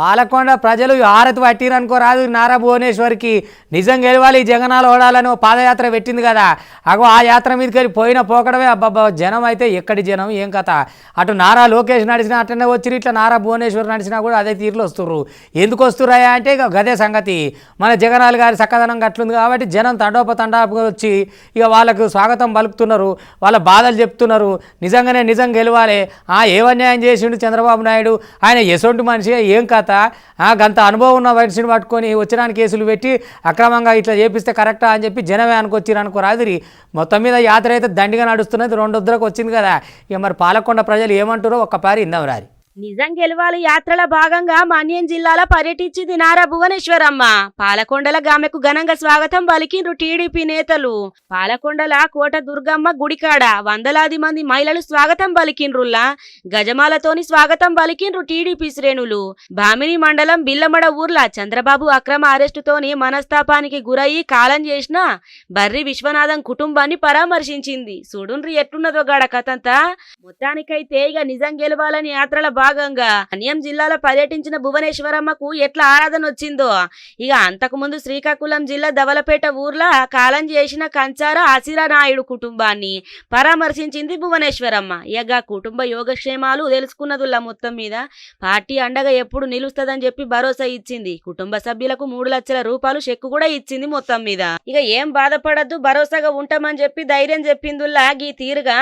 పాలకొండ ప్రజలు హారతి పట్టిరనుకో రాదు. నారా భువనేశ్వర్కి నిజం గెలవాలి. జగనాలు ఓడాలని ఓ పాదయాత్ర పెట్టింది కదా. అగో ఆ యాత్ర మీదకి వెళ్ళి పోయిన పోకడమే అబ్బాబ్బా. జనం అయితే ఎక్కడి జనం? ఏం కథ? అటు నారా లోకేష్ నడిచినా అట్లనే వచ్చి ఇట్లా నారా భువనేశ్వర్ నడిచినా కూడా అదే తీరులో వస్తుర్రు. ఎందుకు వస్తురాయా అంటే ఇక గదే సంగతి. మన జగనాలు గారి చక్కదనం గట్లుంది కాబట్టి జనం తండోపతండాపుగా వచ్చి ఇక వాళ్ళకు స్వాగతం పలుకుతున్నారు. వాళ్ళ బాధలు చెప్తున్నారు. నిజంగానే నిజం గెలవాలి. ఆ ఏమన్యాయం చేసిండు చంద్రబాబు నాయుడు? ఆయన ఎసొంటి మనిషి ఏం కథ? తర్వాత గంత అనుభవం ఉన్న మనిషిని పట్టుకొని వచ్చినానికి కేసులు పెట్టి అక్రమంగా ఇట్లా చేపిస్తే కరెక్టా అని చెప్పి జనమే అనుకొచ్చిరు అనుకో రాదిరి. మొత్తం మీద యాత్ర అయితే దండిగా నడుస్తున్నది రెండు వద్దరకు వచ్చింది కదా. ఇక మరి పాలకొండ ప్రజలు ఏమంటారో ఒక్కపారి ఇందాం రారి. నిజం గెలవాలి యాత్రల భాగంగా మన్యం జిల్లాలో పర్యటించింది నారా భువనేశ్వరమ్మ. పాలకొండల గామెకు ఘనంగా స్వాగతం పలికిండ్రు టీడీపీ నేతలు. పాలకొండల కోట దుర్గమ్మ గుడికాడ వందలాది మంది మహిళలు స్వాగతం పలికిండ్రుల్లా. గజమాలతోని స్వాగతం పలికిండ్రు టీడీపీ శ్రేణులు. భామిని మండలం బిల్లమడ ఊర్ల చంద్రబాబు అక్రమ అరెస్టుతోని మనస్తాపానికి గురయ్యి కాలం చేసిన బర్రి విశ్వనాథం కుటుంబాన్ని పరామర్శించింది. చూడుండ్రి ఎట్టున్నదో గాడ కథంతా. మొత్తానికైతే ఇక నిజం గెలవాలని యాత్రల భాగంగా అన్యం జిల్లాలో పర్యటించిన భువనేశ్వరమ్మకు ఎట్లా ఆరాధన వచ్చిందో? ఇక అంతకుముందు శ్రీకాకుళం జిల్లా దవలపేట ఊర్లో కాలం చేసిన కంచార ఆసిరా నాయుడు కుటుంబాన్ని పరామర్శించింది భువనేశ్వరమ్మ. ఇక కుటుంబ యోగక్షేమాలు తెలుసుకున్నదుల్లా మొత్తం మీద. పార్టీ అండగా ఎప్పుడు నిలుస్తుందని చెప్పి భరోసా ఇచ్చింది. కుటుంబ సభ్యులకు మూడు లక్షల రూపాయలు చెక్కు కూడా ఇచ్చింది మొత్తం మీద. ఇక ఏం బాధపడద్దు భరోసాగా ఉంటామని చెప్పి ధైర్యం చెప్పిందుల్లా ఈ తీరుగా.